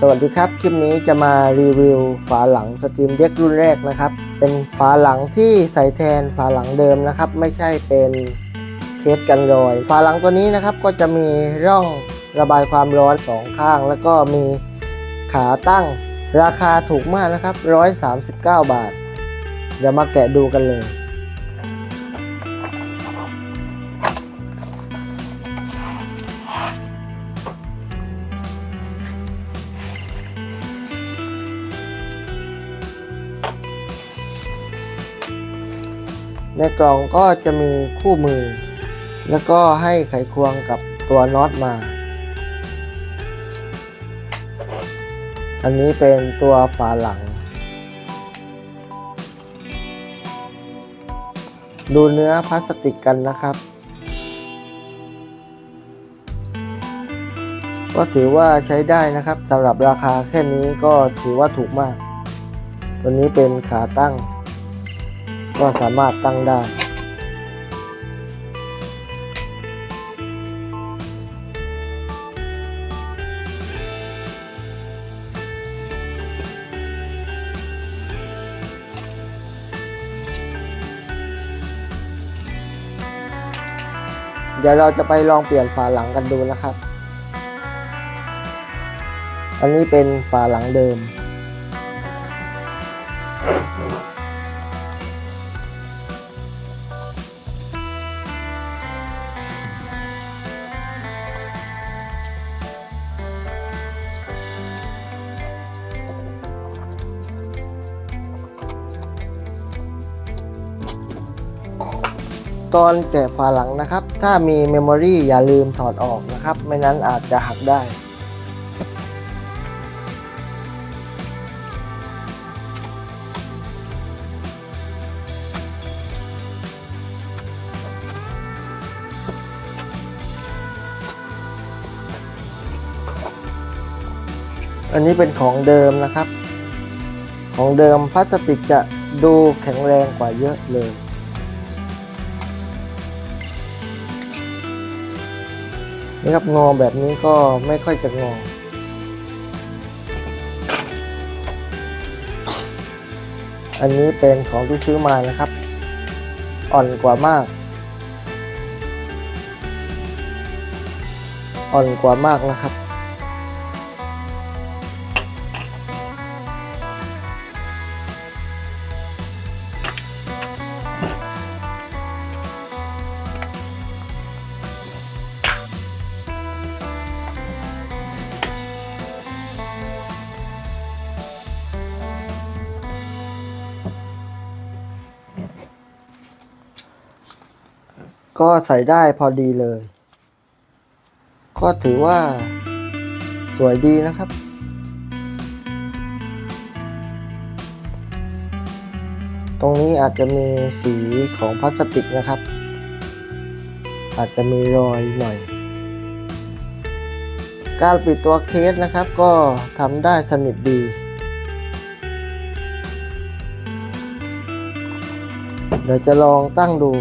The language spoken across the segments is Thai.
สวัสดีครับ คลิปนี้จะมารีวิวฝาหลังสตรีมเด็กรุ่นแรกนะครับ เป็นฝาหลังที่ใส่แทนฝาหลังเดิมนะครับ ไม่ใช่เป็นเคสกันรอย ฝาหลังตัวนี้นะครับก็จะมีร่องระบายความร้อนสองข้าง แล้วก็มีขาตั้งราคาถูกมากนะครับ 139 บาท เดี๋ยวมาแกะดูกันเลย ในกล่องก็จะมีคู่มือ แล้วก็ให้ไขควงกับตัวน็อตมา อันนี้เป็นตัวฝาหลัง ดูเนื้อพลาสติกกันนะครับ ก็ถือว่าใช้ได้นะครับสำหรับราคาแค่นี้ก็ถือว่าถูกมาก ตัวนี้เป็นขาตั้ง ก็สามารถตั้งได้ เดี๋ยวเราจะไปลองเปลี่ยนฝาหลังกันดูนะครับ อันนี้เป็นฝาหลังเดิม ตอนแกะฝาหลังนะครับ ถ้ามีเมมโมรีอย่าลืมถอดออกนะครับ ไม่นั้นอาจจะหักได้อันนี้เป็นของเดิมนะครับ ของเดิมพลาสติกจะดูแข็งแรงกว่าเยอะเลย นี่ครับงอแบบนี้ก็ไม่ค่อยจะงอ อันนี้เป็นของที่ซื้อมานะครับ อ่อนกว่ามาก อ่อนกว่ามากนะครับ ก็ใส่ได้พอดีเลย ก็ถือว่าสวยดีนะครับ ตรงนี้อาจจะมีสีของพลาสติกนะครับ อาจจะมีรอยหน่อย การปิดตัวเคสนะครับก็ทำได้สนิทดีเดี๋ยวจะลองตั้งดู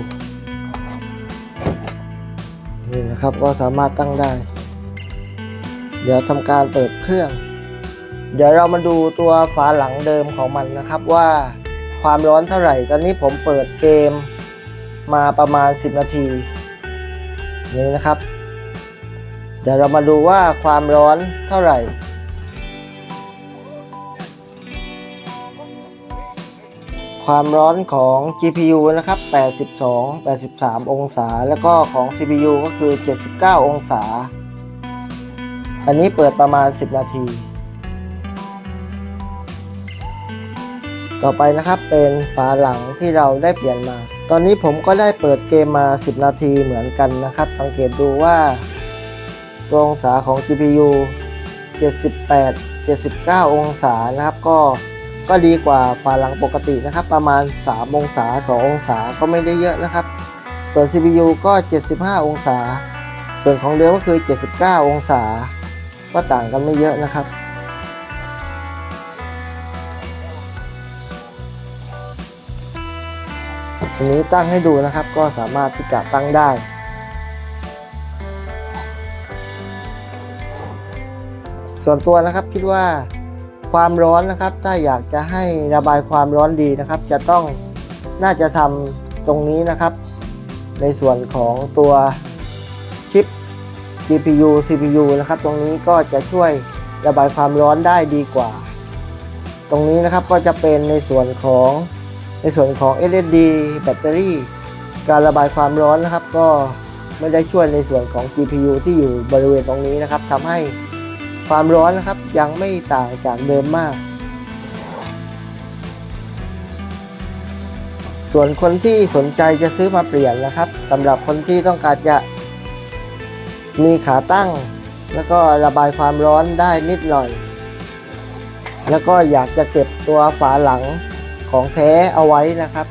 นะครับ ก็สามารถตั้งได้ เดี๋ยวทำการเปิดเครื่อง เดี๋ยวเรามาดูตัวฝาหลังเดิมของมันนะครับว่าความร้อนเท่าไหร่ ตอนนี้ผมเปิดเกมมาประมาณ 10 นาทีนี่นะครับ เดี๋ยวเรามาดูว่าความร้อนเท่าไหร่ ความร้อนของ GPU นะครับ 82 83 องศา แล้วก็ของ CPU ก็คือ 79 องศา อันนี้เปิดประมาณ 10 นาที ต่อไปนะครับเป็นฝาหลังที่เราได้เปลี่ยนมา ตอนนี้ผมก็ได้เปิดเกมมา 10 นาทีเหมือนกันนะครับ สังเกตดูว่า ตัวองศาของ GPU 78 79 องศานะครับก็ ก็ดีกว่าฝาหลังปกตินะครับ ประมาณ 3 องศา 2 องศาก็ไม่ได้เยอะนะครับ ส่วน CPU ก็ 75 องศา ส่วนของเดิมก็คือ 79 องศา ก็ต่างกันไม่เยอะนะครับอันนี้ตั้งให้ดูนะครับก็สามารถที่จะตั้งได้ส่วนตัวนะครับคิดว่า ความร้อนนะครับ ถ้าอยากจะให้ระบายความร้อนดีนะครับ จะต้องน่าจะทำตรงนี้นะครับ ในส่วนของตัวชิป GPU CPU นะครับ ตรงนี้ก็จะช่วยระบายความร้อนได้ดีกว่า ตรงนี้นะครับก็จะเป็นในส่วนของในส่วนของ SSD แบตเตอรี่ การระบายความร้อนนะครับ ก็ไม่ได้ช่วยในส่วนของ GPU ที่อยู่บริเวณตรงนี้นะครับทำให้ความร้อนนะครับ ยังไม่ต่างจากเดิมมาก ส่วนคนที่สนใจจะซื้อมาเปลี่ยนนะครับสำหรับคนที่ต้องการจะมีขาตั้ง แล้วก็ระบายความร้อนได้นิดหน่อย แล้วก็อยากจะเก็บตัวฝาหลังของแท้เอาไว้นะครับ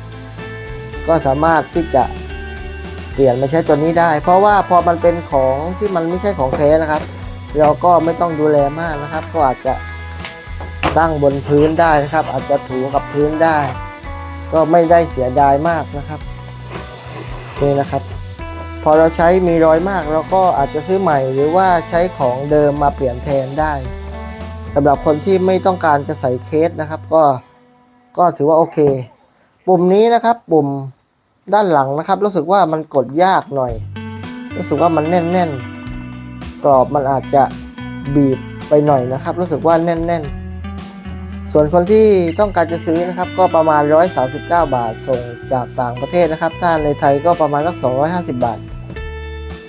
ก็สามารถที่จะเปลี่ยนมาใช้ตัวนี้ได้ เพราะว่าพอมันเป็นของที่มันไม่ใช่ของแท้นะครับ เราก็ไม่ต้องดูแลมากนะครับ ก็อาจจะตั้งบนพื้นได้นะครับ อาจจะถูกับพื้นได้ ก็ไม่ได้เสียดายมากนะครับนี่นะครับ พอเราใช้มีรอยมากเราก็อาจจะซื้อใหม่หรือว่าใช้ของเดิมมาเปลี่ยนแทนได้สำหรับคนที่ไม่ต้องการจะใส่เคสนะครับ ก็ก็ถือว่าโอเค ปุ่มนี้นะครับ ปุ่มด้านหลังนะครับ รู้สึกว่ามันกดยากหน่อย รู้สึกว่ามันแน่นๆ รอบมันอาจจะบีบไปหน่อยนะครับ รู้สึกว่าแน่น ๆ ส่วนคนที่ต้องการจะซื้อนะครับ ก็ประมาณ 139 บาทส่งจากต่างประเทศนะครับ ถ้าในไทยก็ประมาณสัก250 บาท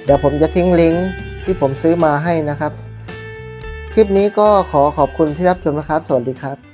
เดี๋ยวผมจะทิ้งลิงก์ที่ผมซื้อมาให้นะครับ คลิปนี้ก็ขอขอบคุณที่รับชมนะครับ สวัสดีครับ